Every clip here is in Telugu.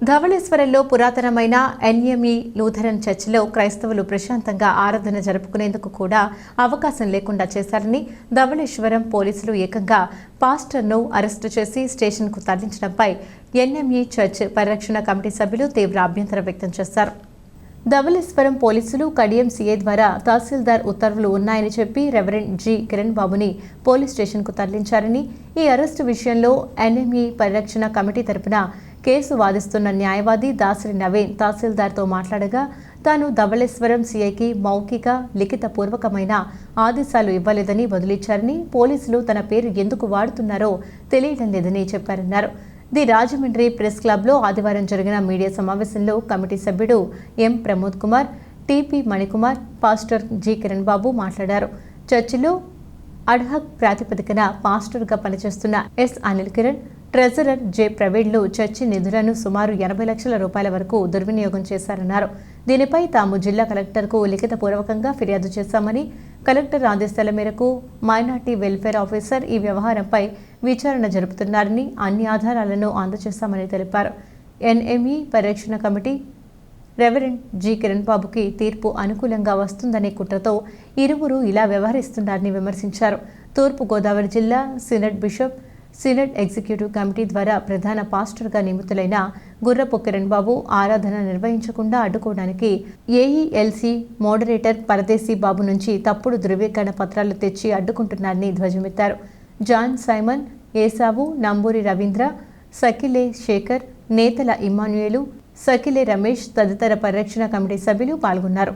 ధవళేశ్వరంలో పురాతనమైన ఎన్ఎంఈ లూథరన్ చర్చిలో క్రైస్తవులు ప్రశాంతంగా ఆరాధన జరుపుకునేందుకు కూడా అవకాశం లేకుండా చేశారని ధవళేశ్వరం పోలీసులు ఏకంగా పాస్టర్ను అరెస్టు చేసి స్టేషన్కు తరలించడంపై ఎన్ఎంఈ చర్చ్ పరిరక్షణ కమిటీ సభ్యులు తీవ్ర అభ్యంతరం వ్యక్తం చేశారు. ధవళేశ్వరం పోలీసులు కడియం సీఏ ద్వారా తహసీల్దార్ ఉత్తర్వులు ఉన్నాయని చెప్పి రెవరెండ్ జి. కిరణ్ బాబుని పోలీస్ స్టేషన్కు తరలించారని ఈ అరెస్టు విషయంలో ఎన్ఎంఈ పరిరక్షణ కమిటీ తరపున కేసు వాదిస్తున్న న్యాయవాది దాసరి నవీన్ తహసీల్దార్తో మాట్లాడగా తాను ధవళేశ్వరం సీఐకి మౌఖిక లిఖితపూర్వకమైన ఆదేశాలు ఇవ్వలేదని వదిలిచ్చారని పోలీసులు తన పేరు ఎందుకు వాడుతున్నారో తెలియడం లేదని చెప్పారన్నారు. ది రాజమండ్రి ప్రెస్ క్లబ్లో ఆదివారం జరిగిన మీడియా సమావేశంలో కమిటీ సభ్యుడు M Pramod Kumar TP Manikumar pastor G Kiran Babu మాట్లాడారు. చర్చిలో అడ్హక్ ప్రాతిపదికన పాస్టర్గా పనిచేస్తున్న S Anil Kiran treasurer J ప్రవీణ్లు church నిధులను సుమారు ఎనభై లక్షల రూపాయల వరకు దుర్వినియోగం చేశారన్నారు. దీనిపై తాము జిల్లా కలెక్టర్కు లిఖితపూర్వకంగా ఫిర్యాదు చేశామని కలెక్టర్ ఆదేశాల మేరకు మైనార్టీ వెల్ఫేర్ ఆఫీసర్ ఈ వ్యవహారంపై విచారణ జరుపుతున్నారని అన్ని ఆధారాలను అందజేశామని తెలిపారు. ఎన్ఎంఈ పరిరక్షణ కమిటీ రెవరెండ్ జి కిరణ్ బాబుకి తీర్పు అనుకూలంగా వస్తుందనే కుట్రతో ఇరువురు ఇలా వ్యవహరిస్తున్నారని విమర్శించారు. తూర్పు గోదావరి జిల్లా senate bishop senate executive committee ద్వారా ప్రధాన పాస్టర్గా నియమితులైన గుర్రపు కిరణ్ బాబు ఆరాధన నిర్వహించకుండా అడ్డుకోవడానికి ఏఈఎల్సీ మోడరేటర్ పరదేశీ బాబు నుంచి తప్పుడు ధృవీకరణ పత్రాలు తెచ్చి అడ్డుకుంటున్నారని ధ్వజమెత్తారు. జాన్ సైమన్ ఏసావు నంబూరి రవీంద్ర సకిలే శేఖర్ నేతల ఇమ్మాన్యుయేలు సకిలే రమేష్ తదితర పరిరక్షణ కమిటీ సభ్యులు పాల్గొన్నారు.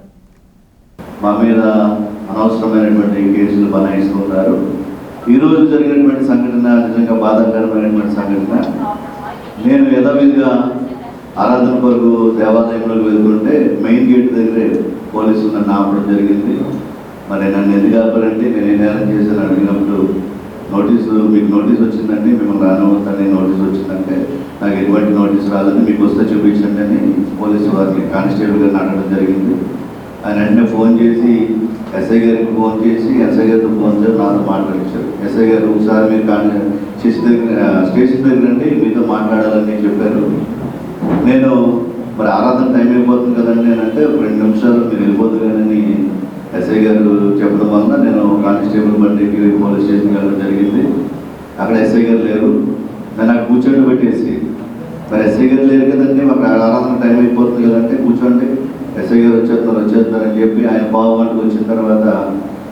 మా మీద అనవసరమైనటువంటి కేసులు బనాయిస్తున్నారు ఈ రోజు జరిగినటువంటి సంఘటన నిజంగా బాధాకరమైనటువంటి సంఘటన. నేను యథావిధిగా ఆరాధన కొరకు దేవాలయంలోకి వెళ్తుంటే మెయిన్ గేట్ దగ్గరే పోలీసులు నన్ను ఆపడం జరిగింది. మరి నన్ను ఎందుకు ఆపారంటే నేను ఏ నేరం చేశాను అడిగినప్పుడు నోటీసు మీకు నోటీస్ వచ్చిందండి మిమ్మల్ని రానవద్దని నోటీస్ వచ్చిందంటే నాకు ఎటువంటి నోటీస్ రాదని మీకు వస్తే చూపించండి అని పోలీసు వారిని కానిస్టేబుల్ గారిని అడగడం జరిగింది. ఆయన వెంటనే ఫోన్ చేసి ఎస్ఐ గారికి ఫోన్ చేసి ఎస్ఐ గారితో ఫోన్ చేసి నాతో మాట్లాడించారు. ఎస్ఐ గారు ఒకసారి మీరు కానీ స్టేషన్ దగ్గర స్టేషన్ దగ్గర మీతో మాట్లాడాలని చెప్పారు నేను మరి ఆరాధన టైం అయిపోతుంది కదండి నేను అంటే ఒక రెండు నిమిషాలు మీరు వెళ్ళిపోతుంది ఎస్ఐ గారు చెప్పడం వలన నేను కానిస్టేబుల్ బండికి పోలీస్ స్టేషన్కి వెళ్ళడం జరిగింది. అక్కడ ఎస్ఐ గారు లేరు. నేను అక్కడ కూర్చోండి పెట్టేసి. మరి ఎస్ఐ గారు లేరు కదండి అక్కడ ఆరాధన టైం అయిపోతుంది కదంటే కూర్చోండి. ఎస్ఐ గారు వచ్చేస్తారు వచ్చేస్తారని చెప్పి ఆయన పావు గంటకు వచ్చిన తర్వాత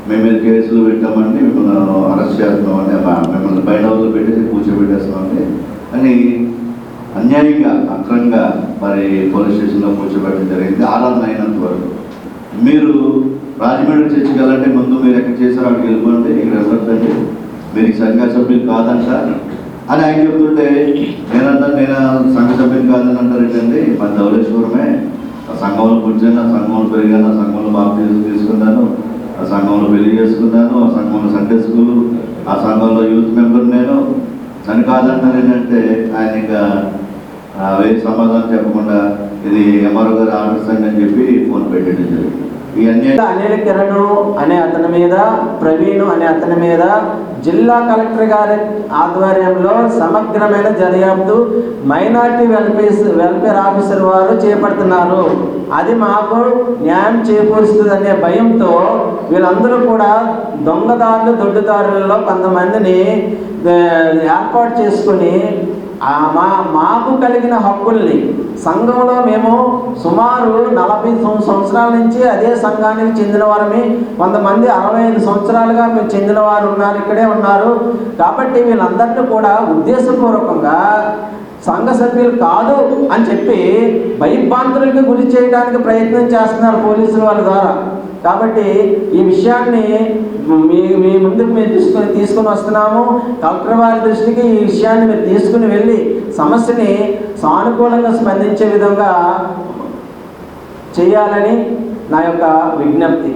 మేము మీద కేసులు పెట్టామండి మిమ్మల్ని అరెస్ట్ చేస్తున్నామండి మిమ్మల్ని బయట వాళ్ళు పెట్టేసి కూర్చోబెట్టేస్తున్నామండి అని అన్యాయంగా అక్రంగా మరి పోలీస్ స్టేషన్లో కూర్చోబెట్టడం జరిగింది. ఆరాధన అయినంత వరకు. మీరు రాజమండ్రి చర్చికి వెళ్ళాలంటే ముందు మీరు ఎక్కడ చేశారో అక్కడికి వెళ్ళిపోండి ఇక్కడ వెళ్ళొద్దండి. మీరు సంఘ సభ్యులు కాదంట. అని ఆయన చెప్తుంటే నేనంటే నేను సంఘ సభ్యులు కాదని అంటారు ఏంటండి మా ధవళేశ్వరమే. సంఘంలో కూర్చొని సంఘంలో పెరిగాను సంఘంలో బాప్తీసం తీసుకున్నాను. ఆ సంఘంలో పెళ్ళి చేసుకున్నాను ఆ సంఘంలో సండే స్కూల్ ఆ సంఘంలో యూత్ మెంబర్ నేను. అని కాదంటారు ఏంటంటే ఆయన ఇంకా ఆ, వేరే సమాధానం చెప్పకుండా ఇది ఎంఆర్ఓ గారు ఆఫీస్ అండి అని చెప్పి ఫోన్ పెట్టడం జరిగింది. అనిల్ కిరణ్ అనే అతని మీద ప్రవీణ్ అనే అతని మీద జిల్లా కలెక్టర్ గారి ఆధ్వర్యంలో సమగ్రమైన దర్యాప్తు మైనార్టీ వెల్ఫేర్ వెల్ఫేర్ ఆఫీసర్ వారు చేపడుతున్నారు. అది మాకు న్యాయం చేకూరుస్తుంది అనే భయంతో వీళ్ళందరూ కూడా దొంగదారులు దొడ్డుదారులలో కొంతమందిని ఏర్పాటు చేసుకొని మా మాకు కలిగిన హక్కుల్ని సంఘంలో మేము సుమారు నలభై సంవత్సరాల నుంచి అదే సంఘానికి చెందిన వారమే. కొంతమంది అరవై ఐదు సంవత్సరాలుగా మేము చెందిన వారు ఉన్నారు ఇక్కడే ఉన్నారు. కాబట్టి వీళ్ళందరినీ కూడా ఉద్దేశపూర్వకంగా సంఘ సభ్యులు కాదు అని చెప్పి భయభ్రాంతులకు గురి చేయడానికి ప్రయత్నం చేస్తున్నారు పోలీసుల వాళ్ళ ద్వారా. కాబట్టి ఈ విషయాన్ని మీ మీ ముందుకు మేము తీసుకొని తీసుకొని వస్తున్నాము. కలెక్టర్ వారి దృష్టికి ఈ విషయాన్ని మీరు తీసుకుని వెళ్ళి సమస్యని సానుకూలంగా స్పందించే విధంగా చేయాలని నా యొక్క విజ్ఞప్తి.